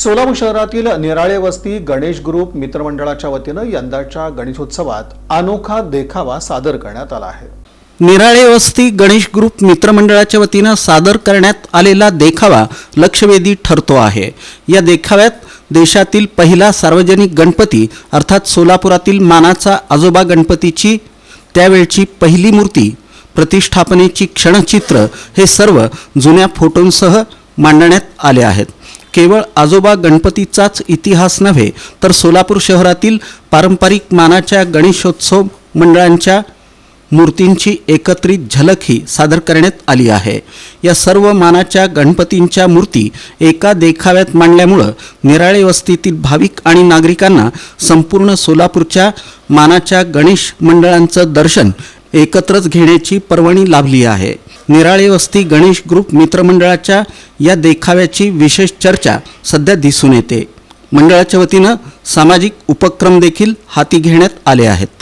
सोलापूर शहरातील निराळे वस्ती गणेश ग्रुप मित्रमंडळाच्या वतीनं यंदाच्या गणेशोत्सवात अनोखा देखावा सादर करण्यात आला आहे. निराळे वस्ती गणेश ग्रुप मित्रमंडळाच्या वतीनं सादर करण्यात आलेला देखावा लक्षवेधी ठरतो आहे. या देखाव्यात देशातील पहिला सार्वजनिक गणपती अर्थात सोलापुरातील मानाचा आजोबा गणपतीची त्यावेळची पहिली मूर्ती प्रतिष्ठापनेची क्षणचित्र हे सर्व जुन्या फोटोंसह मांडण्यात आले आहेत. केवळ आजोबा गणपतीचाच इतिहास नव्हे तर सोलापूर शहरातील पारंपरिक मानाच्या गणेशोत्सव मंडळांच्या मूर्तींची एकत्रित झलकही सादर करण्यात आली आहे. या सर्व मानाच्या गणपतींच्या मूर्ती एका देखाव्यात मांडल्यामुळं निराळे वस्तीतील भाविक आणि नागरिकांना संपूर्ण सोलापूरच्या मानाच्या गणेश मंडळांचं दर्शन एकत्रच घेण्याची पर्वणी लाभली आहे. निराळे वस्ती गणेश ग्रुप मित्रमंडळाच्या या देखाव्याची विशेष चर्चा सध्या दिसून येते. मंडळाच्या वतीनं सामाजिक उपक्रम देखील हाती घेण्यात आले आहेत.